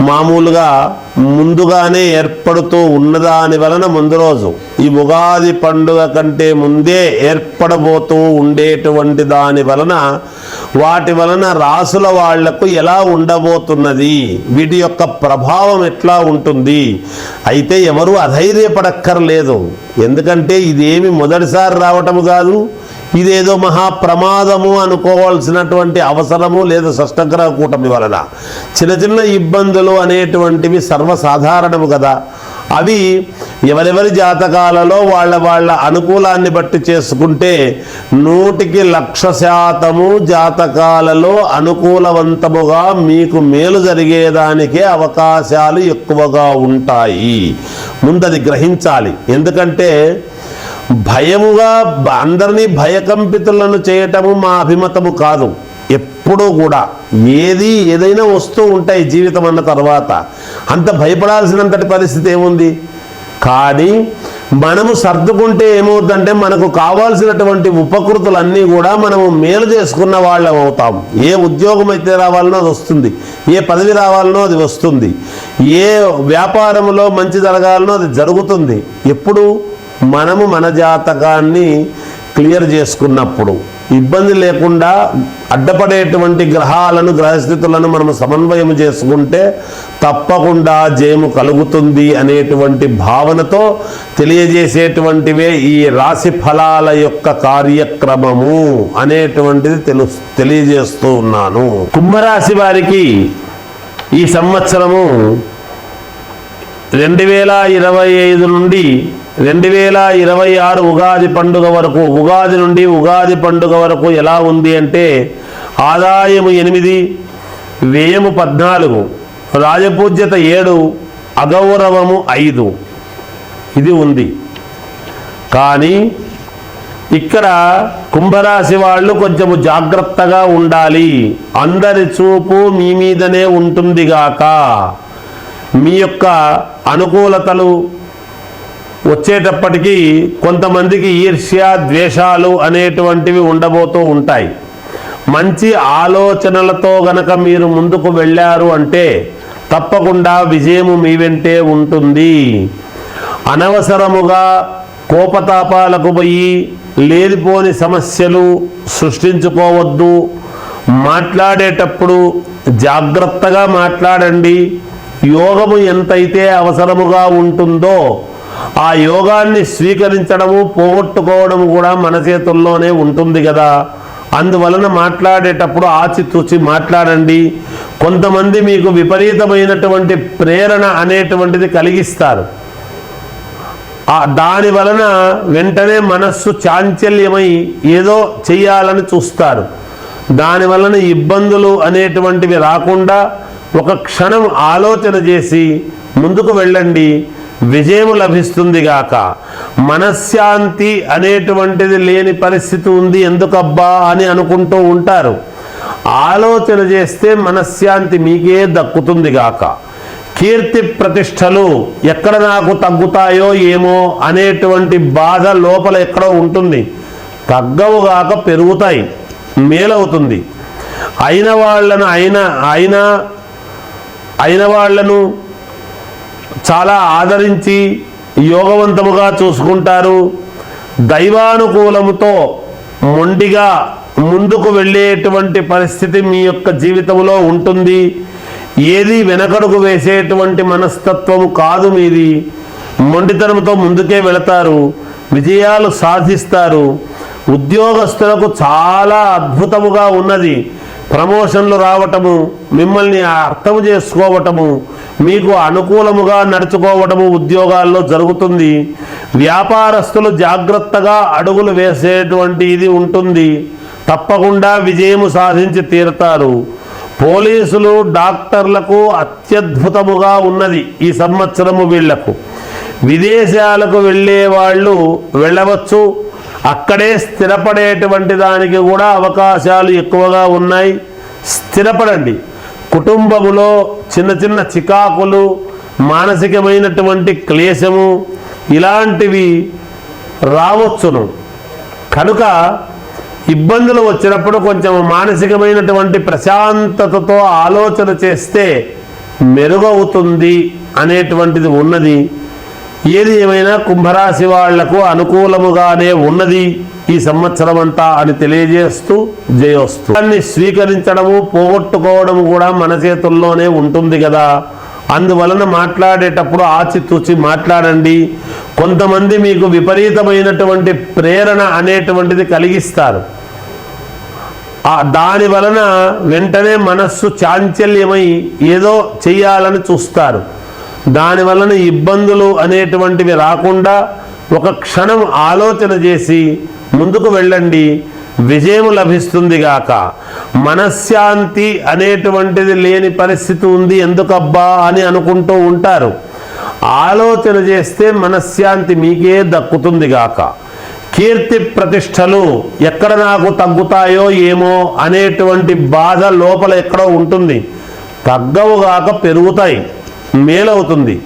మామూలుగా ముందుగానే ఏర్పడుతూ ఉన్నదాని వలన ముందు రోజు ఈ ఉగాది పండుగ కంటే ముందే ఏర్పడబోతూ ఉండేటువంటి దాని వలన వాటి వలన రాసుల వాళ్ళకు ఎలా ఉండబోతున్నది వీటి యొక్క ప్రభావం ఎట్లా ఉంటుంది అయితే ఎవరు అధైర్యపడక్కర్లేదు. ఎందుకంటే ఇదేమి మొదటిసారి రావటము కాదు ఇదేదో మహా ప్రమాదము అనుకోవాల్సినటువంటి అవసరము లేదా షష్టగ్రహ కూటమి వలన. చిన్న చిన్న ఇబ్బందులు అనేటువంటివి సర్వసాధారణము కదా. అవి ఎవరెవరి జాతకాలలో వాళ్ళ వాళ్ళ అనుకూలాన్ని బట్టి చేసుకుంటే నూటికి లక్ష శాతము జాతకాలలో అనుకూలవంతముగా మీకు మేలు జరిగేదానికే అవకాశాలు ఎక్కువగా ఉంటాయి. ముందది గ్రహించాలి. ఎందుకంటే భయముగా అందరినీ భయకంపితులను చేయటము మా అభిమతము కాదు. ఎప్పుడూ కూడా ఏది ఏదైనా వస్తూ ఉంటాయి జీవితం అన్న తర్వాత. అంత భయపడాల్సినంతటి పరిస్థితి ఏముంది? కానీ మనము సర్దుకుంటే ఏమవుతుందంటే మనకు కావాల్సినటువంటి ఉపకృతులన్నీ కూడా మనము మేలు చేసుకున్న వాళ్ళం అవుతాం. ఏ ఉద్యోగం అయితే రావాలనో అది వస్తుంది. ఏ పదవి రావాలనో అది వస్తుంది. ఏ వ్యాపారంలో మంచి జరగాలనో అది జరుగుతుంది. ఎప్పుడు? మనము మన జాతకాన్ని క్లియర్ చేసుకున్నప్పుడు ఇబ్బంది లేకుండా అడ్డపడేటువంటి గ్రహాలను గ్రహస్థితులను మనం సమన్వయం చేసుకుంటే తప్పకుండా జయము కలుగుతుంది అనేటువంటి భావనతో తెలియజేసేటువంటివే ఈ రాశి ఫలాల యొక్క కార్యక్రమము అనేటువంటిది తెలు తెలియజేస్తూ ఉన్నాను. కుంభరాశి వారికి ఈ సంవత్సరము రెండు వేల ఇరవై ఐదు నుండి రెండు వేల ఇరవై ఆరు ఉగాది పండుగ వరకు ఉగాది నుండి ఉగాది పండుగ వరకు ఎలా ఉంది అంటే ఆదాయము ఎనిమిది వ్యయము పద్నాలుగు రాజపూజ్యత ఏడు అగౌరవము ఐదు. ఇది ఉంది. కానీ ఇక్కడ కుంభరాశి వాళ్ళు కొంచెము జాగ్రత్తగా ఉండాలి. అందరి చూపు మీ మీదనే ఉంటుంది గాక మీ యొక్క అనుకూలతలు వచ్చేటప్పటికీ కొంతమందికి ఈర్ష్య ద్వేషాలు అనేటువంటివి ఉండబోతూ ఉంటాయి. మంచి ఆలోచనలతో గనక మీరు ముందుకు వెళ్ళారు అంటే తప్పకుండా విజయము మీ వెంటే ఉంటుంది. అనవసరముగా కోపతాపాలకు పోయి లేనిపోని సమస్యలు సృష్టించుకోవద్దు. మాట్లాడేటప్పుడు జాగ్రత్తగా మాట్లాడండి. యోగము ఎంతైతే అవసరముగా ఉంటుందో ఆ యోగాన్ని స్వీకరించడము పోగొట్టుకోవడం కూడా మన చేతుల్లోనే ఉంటుంది కదా. అందువలన మాట్లాడేటప్పుడు ఆచితూచి మాట్లాడండి. కొంతమంది మీకు విపరీతమైనటువంటి ప్రేరణ అనేటువంటిది కలిగిస్తారు. దాని వలన వెంటనే మనస్సు చాంచల్యమై ఏదో చెయ్యాలని చూస్తారు. దాని వలన ఇబ్బందులు అనేటువంటివి రాకుండా ఒక క్షణం ఆలోచన చేసి ముందుకు వెళ్ళండి. విజయం లభిస్తుందిగాక మనశ్శాంతి అనేటువంటిది లేని పరిస్థితి ఉంది ఎందుకబ్బా అని అనుకుంటూ ఉంటారు. ఆలోచన చేస్తే మనశ్శాంతి మీకే దక్కుతుంది గాక. కీర్తి ప్రతిష్టలు ఎక్కడ నాకు తగ్గుతాయో ఏమో అనేటువంటి బాధ లోపల ఎక్కడో ఉంటుంది. తగ్గవుగాక పెరుగుతాయి. మేలవుతుంది. అయిన వాళ్ళను అయిన అయినా అయిన వాళ్ళను చాలా ఆదరించి యోగవంతముగా చూసుకుంటారు. దైవానుకూలముతో మొండిగా ముందుకు వెళ్ళేటువంటి పరిస్థితి మీ యొక్క జీవితంలో ఉంటుంది. ఏది వెనకడుగు వేసేటువంటి మనస్తత్వము కాదు మీది. మొండితనంతో ముందుకే వెళతారు. విజయాలు సాధిస్తారు. ఉద్యోగస్తులకు చాలా అద్భుతముగా ఉన్నది. ప్రమోషన్లు రావటము మిమ్మల్ని అర్థం చేసుకోవటము మీకు అనుకూలముగా నడుచుకోవటము ఉద్యోగాల్లో జరుగుతుంది. వ్యాపారస్తులు జాగ్రత్తగా అడుగులు వేసేటువంటి ఇది ఉంటుంది. తప్పకుండా విజయము సాధించి తీరుతారు. పోలీసులు డాక్టర్లకు అత్యద్భుతముగా ఉన్నది ఈ సంవత్సరము వీళ్ళకు. విదేశాలకు వెళ్ళే వాళ్ళు వెళ్ళవచ్చు అక్కడే స్థిరపడేటువంటి దానికి కూడా అవకాశాలు ఎక్కువగా ఉన్నాయి. స్థిరపడండి. కుటుంబములో చిన్న చిన్న చికాకులు మానసికమైనటువంటి క్లేశము ఇలాంటివి రావచ్చును. కనుక ఇబ్బందులు వచ్చినప్పుడు కొంచెం మానసికమైనటువంటి ప్రశాంతతతో ఆలోచన చేస్తే మెరుగవుతుంది అనేటువంటిది ఉన్నది. ఏది ఏమైనా కుంభరాశి వాళ్ళకు అనుకూలముగానే ఉన్నది ఈ సంవత్సరం అంతా అని తెలియజేస్తూ జయోస్తు. దాన్ని స్వీకరించడము పోగొట్టుకోవడం కూడా మన చేతుల్లోనే ఉంటుంది కదా. అందువలన మాట్లాడేటప్పుడు ఆచితూచి మాట్లాడండి. కొంతమంది మీకు విపరీతమైనటువంటి ప్రేరణ అనేటువంటిది కలిగిస్తారు. దాని వలన వెంటనే మనస్సు చాంచల్యమై ఏదో చెయ్యాలని చూస్తారు. దానివలన ఇబ్బందులు అనేటువంటివి రాకుండా ఒక క్షణం ఆలోచన చేసి ముందుకు వెళ్ళండి. విజయం లభిస్తుంది గాక. మనశ్శాంతి అనేటువంటిది లేని పరిస్థితి ఉంది ఎందుకబ్బా అని అనుకుంటూ ఉంటారు. ఆలోచన చేస్తే మనశ్శాంతి మీకే దక్కుతుంది గాక. కీర్తి ప్రతిష్టలు ఎక్కడ నాకు తగ్గుతాయో ఏమో అనేటువంటి బాధ లోపల ఎక్కడో ఉంటుంది. తగ్గవుగాక పెరుగుతాయి. మేలవుతుంది.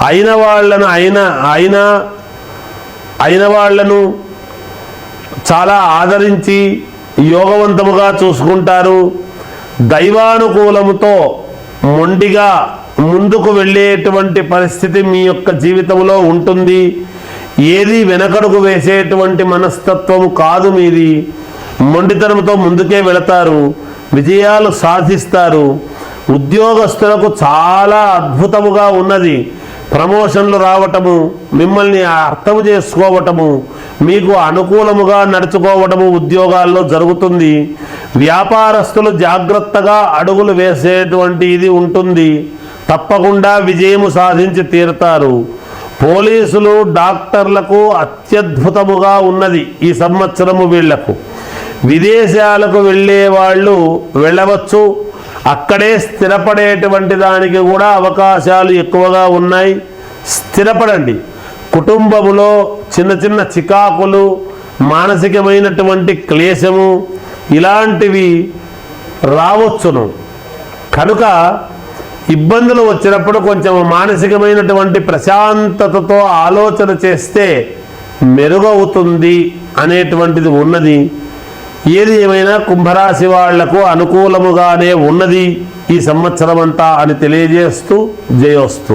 అయిన వాళ్ళను అయిన అయిన అయిన వాళ్ళను చాలా ఆదరించి యోగవంతముగా చూసుకుంటారు. దైవానుకూలముతో మొండిగా ముందుకు వెళ్ళేటువంటి పరిస్థితి మీ యొక్క జీవితంలో ఉంటుంది. ఏది వెనకడుగు వేసేటువంటి మనస్తత్వం కాదు మీది. మొండితనంతో ముందుకే వెళతారు. విజయాలు సాధిస్తారు. ఉద్యోగస్తులకు చాలా అద్భుతముగా ఉన్నది. ప్రమోషన్లు రావటము మిమ్మల్ని అర్థం చేసుకోవటము మీకు అనుకూలముగా నడుచుకోవటము ఉద్యోగాల్లో జరుగుతుంది. వ్యాపారస్తులు జాగ్రత్తగా అడుగులు వేసేటువంటి ఇది ఉంటుంది. తప్పకుండా విజయము సాధించి తీరుతారు. పోలీసులు డాక్టర్లకు అత్యద్భుతముగా ఉన్నది ఈ సంవత్సరము వీళ్ళకు. విదేశాలకు వెళ్ళే వాళ్ళు వెళ్ళవచ్చు అక్కడే స్థిరపడేటువంటి దానికి కూడా అవకాశాలు ఎక్కువగా ఉన్నాయి. స్థిరపడండి. కుటుంబములో చిన్న చిన్న చికాకులు మానసికమైనటువంటి క్లేశము ఇలాంటివి రావచ్చును. కనుక ఇబ్బందులు వచ్చినప్పుడు కొంచెం మానసికమైనటువంటి ప్రశాంతతతో ఆలోచన చేస్తే మెరుగవుతుంది అనేటువంటిది ఉన్నది. ఏది ఏమైనా కుంభరాశి వాళ్ళకు అనుకూలముగానే ఉన్నది ఈ సంవత్సరం అంతా అని తెలియజేస్తూ జయోస్తు.